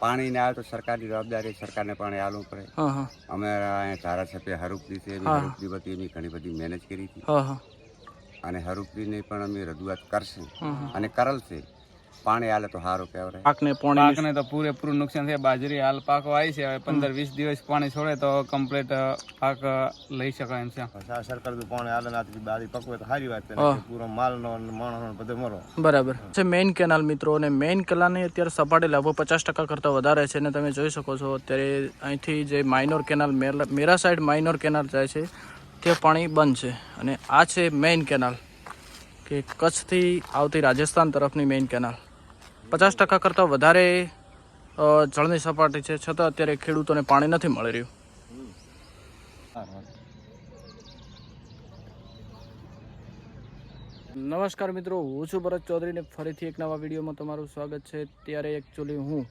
પાણી ને આવે તો સરકારની જવાબદારી સરકારને પાણી આલવું પડે. અમે અહીંયા ધારાસભ્ય હરુપ્રી છે એની હા. હરુપરી વતી એની ઘણી બધી મહેનત કરી હતી. અને હરુપરીને પણ અમે રજૂઆત કરશે. અને કરલ છે પાણી હાલે તો સારું કહેવાય. પાકને પાણી પાકને તો પૂરેપૂરું નુકસાન થાય. બાજરી હાલ પાકો આવી છે. હવે પંદર વીસ દિવસ પાણી છોડે તો કમ્પ્લીટ પાક લઈ શકાય એમ છે. સરકાર તો પાણી આલે નાથી બારી પકવે તો સારી વાત છે. પૂરો માલનો માણસનો બધો મરો. બરાબર. છે મેઇન કેનાલ મિત્રો અને મેઇન કેનાલની અત્યારે સપાટી લગભગ પચાસ ટકા કરતાં વધારે છે અને તમે જોઈ શકો છો અત્યારે અહીંથી જે માઇનોર કેનાલ મેરલા- મેરા સાઈડ માઇનોર કેનાલ જાય છે તે પાણી બંધ છે. અને આ છે મેઇન કેનાલ કે કચ્છથી આવતી રાજસ્થાન તરફની મેઇન કેનાલ પચાસ ટકા કરતાં વધારે જળની સપાટી છે. છતાં અત્યારે ખેડૂતોને પાણી નથી મળી રહ્યું. નમસ્કાર મિત્રો, હું છું ભરત ચૌધરીને ફરીથી એક નવા વિડીયોમાં તમારું સ્વાગત છે. ત્યારે એકચ્યુઅલી હું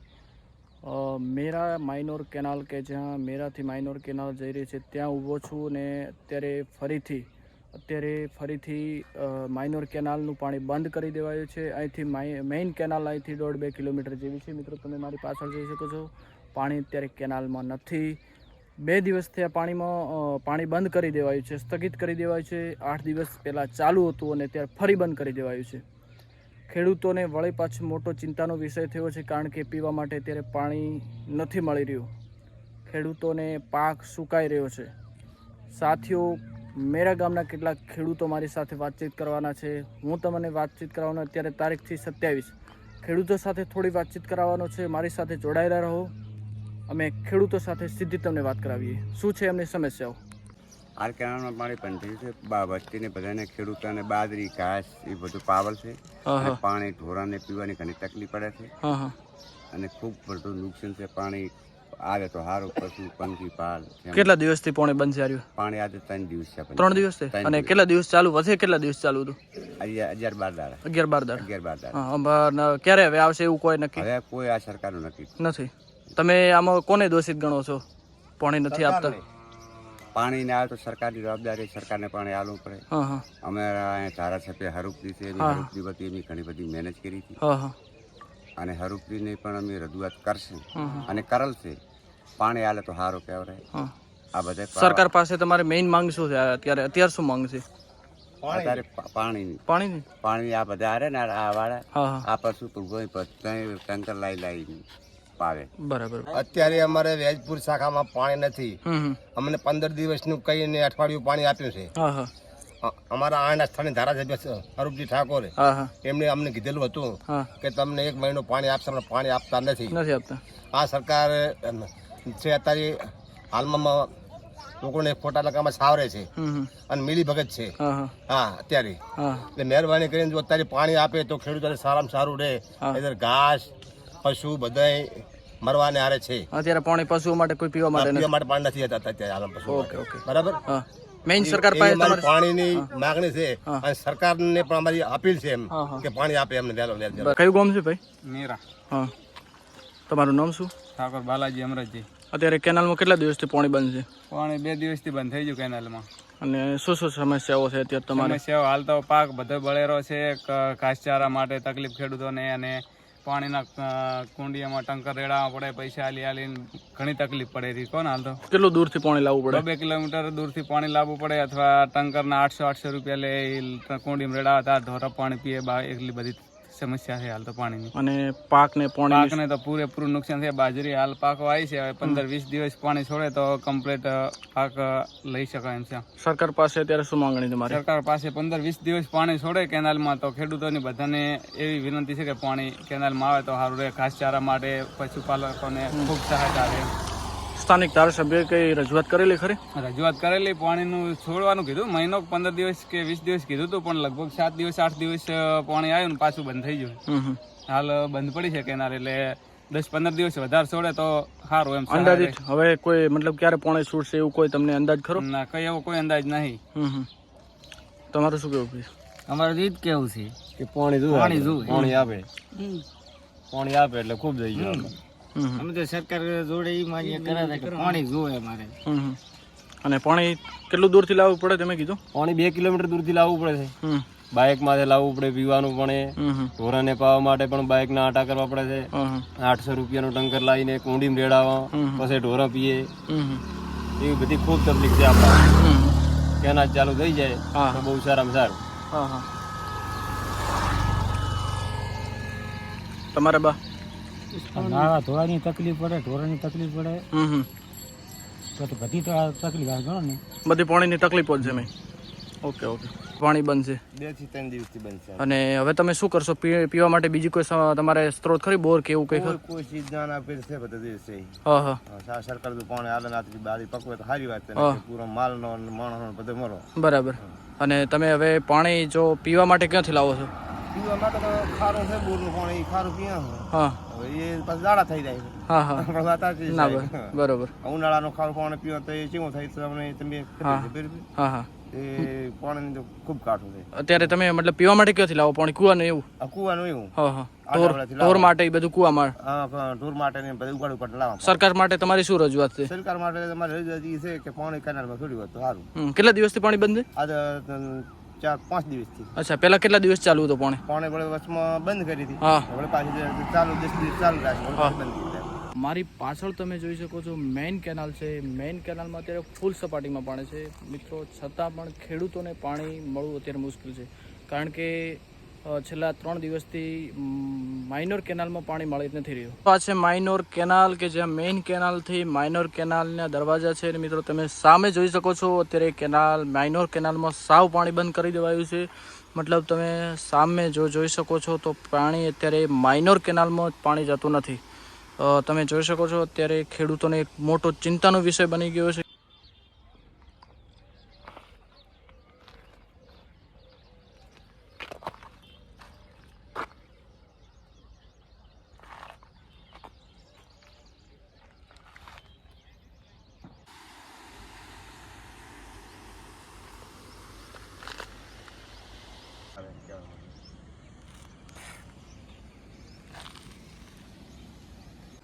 મેરા માઇનોર કેનાલ કે જ્યાં મેરાથી માઇનોર કેનાલ જઈ રહી છે, ત્યાં ઊભો છું ને અત્યારે ફરીથી અત્યારે ફરીથી માઇનોર કેનાલનું પાણી બંધ કરી દેવાયું છે. અહીંથી મેઇન કેનાલ અહીંથી દોઢ બે કિલોમીટર જેવી છે. મિત્રો, તમે મારી પાછળ જોઈ શકો છો. પાણી અત્યારે કેનાલમાં નથી. બે દિવસથી આ પાણીમાં પાણી બંધ કરી દેવાયું છે, સ્થગિત કરી દેવાયું છે. આઠ દિવસ પહેલાં ચાલુ હતું અને ત્યારે ફરી બંધ કરી દેવાયું છે. ખેડૂતોને વળી પાછું મોટો ચિંતાનો વિષય થયો છે, કારણ કે પીવા માટે અત્યારે પાણી નથી મળી રહ્યું. ખેડૂતોને પાક સુકાઈ રહ્યો છે. સાથીઓ મેરા ગામના કેટલાક ખેડૂતો મારી સાથે વાતચીત કરવાના છે. હું તમને વાતચીત કરવાનો અત્યારે તારીખથી સત્યાવીસ. ખેડૂતો સાથે થોડી વાતચીત કરાવવાનો છે. મારી સાથે જોડાયેલા રહો. અમે ખેડૂતો સાથે સીધી તમને વાત કરાવીએ. શું છે એમની સમસ્યાઓ? આર કેનાલમાં પાણી પણ થયું છે બા વસ્તીને બધાને ખેડૂતોને બાજરી ઘાસ એ બધું પાવલ છે. પાણી ઢોરાને પીવાની ઘણી તકલીફ પડે છે. હા હા. અને ખૂબ બધું નુકસાન છે પાણી આવે તો સારું પશુ પંખી પાલ. કેટલા દિવસથી પાણી બંધ છે પાણી આજે ત્રણ દિવસ છે ત્રણ દિવસ છે અને કેટલા દિવસ ચાલુ? વધે કેટલા દિવસ ચાલુ હતું? અગિયાર બાર દાડા. અગિયાર બાર દાડા. અગિયાર બાર દાડા. ક્યારે હવે આવશે એવું કોઈ નક્કી? હવે કોઈ આ સરકારનું નક્કી નથી. તમે આમાં કોને દોષિત ગણો છો? પાણી નથી આપતા? પાણી ને આવે તો સરકારની જવાબદારી સરકારને પાણી આલવું પડે. અમે અહીંયા ધારાસભ્ય હરુપજી છે એની હા. વતી એની ઘણી બધી મહેનત કરી હતી. અને હરુપરીને પણ અમે રજૂઆત કરશે. અને કરલ છે. પાણી આલે તો સારું કહેવાય. આ બધે સરકાર પાસે તમારે મેઇન માંગ શું છે? અત્યારે અત્યારે શું માંગ છે? અત્યારે પાણીની. પાણીની? પાણી આ બધા આરે ને આ વાળા. આ પશુ બધા ટંકર લાઈ લાઈ પાવે. બરાબર. અત્યારે અમારે વેજપુર શાખામાં પાણી નથી. અમને પંદર દિવસનું કહીને અઠવાડિયું પાણી આપ્યું છે. અમારા આના સ્થાનિક ધારાસભ્ય છે, અરૂપજી ઠાકોરે એમણે અમને કીધેલું હતું કે તમને એક મહિનો પાણી આપશે પાણી આપતા નથી. આપતા. આ સરકાર છે અત્યારે હાલમાં લોકોને ખોટા નકામાં સાવરે છે. અને મિલી ભગત છે. હા હા. હા અત્યારે. એટલે મહેરબાની કરીને જો અત્યારે પાણી આપે તો ખેડૂતોને સારામાં સારું રહે. ઘાસ પશુ બધાય મરવાને આરે છે. અત્યારે પાણી પશુઓ માટે કોઈ પીવા માટે પીવા માટે પાણી નથી હતા અત્યારે હાલમાં પશુ ઓકે ઓકે. બરાબર? મેઇન સરકાર પાસે તમારે પાણીની માંગણી છે. અને સરકારને પણ અમારી અપીલ છે એમ. કે પાણી આપે એમને વહેલો વહેલો. કયું ગામ છે ભાઈ? મેરા હા. તમારું નામ શું? ઠાકોર બાલાજી અમરતજી. અત્યારે કેનાલમાં કેટલા દિવસથી પાણી બંધ છે? પાણી બે દિવસથી બંધ થઈ ગયું કેનાલમાં. અને શું શું સમસ્યાઓ છે અત્યારે તમારે? સમસ્યાઓ હાલ તો પાક બધો બળેરો છે ઘાસચારા માટે તકલીફ ખેડૂતોને અને પાણીના કુંડીયામાં ટંકર રેડાવવા પડે પૈસા આલી હાલીને ઘણી તકલીફ પડે રહી કોણ હાલ તો? કેટલું દૂરથી પાણી લાવવું પડે? બે કિલોમીટર દૂરથી પાણી લાવવું પડે અથવા ટંકરના આઠસો આઠસો રૂપિયા લે કુંડીમાં રેડાવતા ઢોરા પાણી પીએ બા એટલી બધી સમસ્યા છે હાલ તો પાણીની. અને પાકને પાણી પાકને તો પૂરેપૂરું નુકસાન છે. બાજરી હાલ પાક આવી છે. હવે પંદર વીસ દિવસ પાણી છોડે તો કમ્પ્લીટ પાક લઈ શકાય એમ છે. સરકાર પાસે અત્યારે શું માંગણી તમારી? સરકાર પાસે પંદર વીસ દિવસ પાણી છોડે કેનાલમાં તો ખેડૂતોની બધાને એવી વિનંતી છે કે પાણી કેનાલમાં આવે તો સારું રહે. ઘાસચારા માટે પશુપાલકોને ખૂબ સહાયતા રહે સ્થાનિક ધારાસભ્ય કઈ રજૂઆત કરેલી ખરી? રજૂઆત કરેલી પાણીનું છોડવાનું કીધું. મહિનો પંદર દિવસ કે વીસ દિવસ કીધું હતું પણ લગભગ સાત દિવસ આઠ દિવસ પાણી આવ્યું ને પાછું બંધ થઈ ગયું. હાલ બંધ પડી છે કેનાર એટલે દસ પંદર દિવસ વધારે છોડે તો સારું એમ. અંદાજિત હવે કોઈ મતલબ ક્યારે પાણી છૂટશે એવું કોઈ તમને અંદાજ ખરો? ના કઈ એવો કોઈ અંદાજ નહીં. તમારું શું કેવું અમારે રીત કેવું છે? કે પાણી જોવે પાણી જોવે. પાણી આપે. પાણી આપે એટલે ખૂબ જઈ ગયું. અમે તો સરકાર જોડે એ માન્ય કરાવે કે પાણી જોવે અમારે. અને પાણી કેટલું દૂરથી લાવવું પડે તમે કીધું? પાણી બે કિલોમીટર દૂરથી લાવવું પડે છે. બાઇક બાઇકમાંથી લાવવું પડે પીવાનું પણ ઢોરાને પાવા માટે પણ બાઇકના આટા કરવા પડે છે. આઠસો રૂપિયાનું ટંકર લાવીને કુંડી રેડાવા. પછી ઢોરા પીએ. હમ હમ. એવી બધી ખૂબ તકલીફ છે આપણે. ત્યાંના કેનાલ ચાલુ થઈ જાય હા. તો બહુ સારામાં સારું. હા હા. તમારે બા? નાવા ધોવાની તકલીફ પડે ઢોરાની તકલીફ પડે. હમ તો તો બધી તકલીફ આવે ગણો ને. બધી પાણીની તકલીફો જ છે મેં ઓકે ઓકે. પાણી બંધ છે બેથી ત્રણ દિવસથી બનશે. અને હવે તમે શું કરશો? પી- પીવા માટે બીજી કોઈ તમારે સ્ત્રોત ખરી? બોર કે એવું કંઈ ખરું? કોઈ ચીજ ના આપે છે બધા દિવસે. હા હા. સરકાર તો પાણી આલે આથી બારી પકવે તો સારી વાત છે. પૂરો માલ નો માણસ બધો મરો. બરાબર. અને તમે હવે પાણી જો પીવા માટે ક્યાંથી લાવો છો? પીવા માટે તો ખારું છે બોરનું પાણી. ઈ ખારું પીવા હા. એ પછી દાડા થઈ જાય હા હા. પણ વાત સાચી છે. ના બરોબર ઉનાળાનું ખારું પાણી પીવા તો એ કેવું થાય? તો તમને તમે હા. હા. હા એ પાણીનું ખૂબ કાઠું છે. અત્યારે તમે મતલબ પીવા માટે ક્યાંથી લાવો? પાણી કૂવાનું એવું? કુવા નું એવું. હા હા. ઢોર. માટે એ બધું કૂવામાં માટે ઢોર માટે ને બધું ઉગાડ ઉગાડ લાવવા સરકાર માટે તમારી શું રજૂઆત છે? સરકાર માટે તમારી રજૂઆત છે કે પાણી કેનાલમાં છોડ્યું વાત તો સારું. કેટલા દિવસથી પાણી બંધ છે? આજે ચાર પાંચ દિવસથી. અચ્છા પહેલા કેટલા દિવસ ચાલુ હતું પોણે? પાણી વડે વચમાં બંધ કરી હતી. હા. હવે પાછી ચાલુ દસ દિવસ ચાલુ રાખી બંધ કરી મારી પાછળ તમે જોઈ શકો છો મેઇન કેનાલ છે. મેઇન કેનાલમાં અત્યારે ફૂલ સપાટીમાં પાણી છે. મિત્રો છતાં પણ ખેડૂતોને પાણી મળવું અત્યારે મુશ્કેલ છે. કારણ કે છેલ્લા ત્રણ દિવસથી માઇનોર કેનાલમાં પાણી મળી નથી રહ્યું. આ છે માઇનોર કેનાલ કે જ્યાં મેઇન કેનાલથી માઇનોર કેનાલના દરવાજા છે. મિત્રો, તમે સામે જોઈ શકો છો, અત્યારે કેનાલ, માઇનોર કેનાલમાં સાવ પાણી બંધ કરી દેવાયું છે. મતલબ તમે સામે જો જોઈ શકો છો, તો પાણી અત્યારે માઇનોર કેનાલમાં પાણી જતું નથી. તમે જોઈ શકો છો, અત્યારે ખેડૂતોને એક મોટો ચિંતાનો વિષય બની ગયો છે.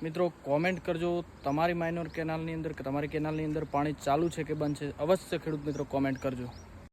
મિત્રો કોમેન્ટ કરજો તમારી માઇનોર કેનાલની અંદર કે તમારી કેનાલની અંદર પાણી ચાલુ છે કે બંધ છે, અવશ્ય ખેડૂત મિત્રો કોમેન્ટ કરજો.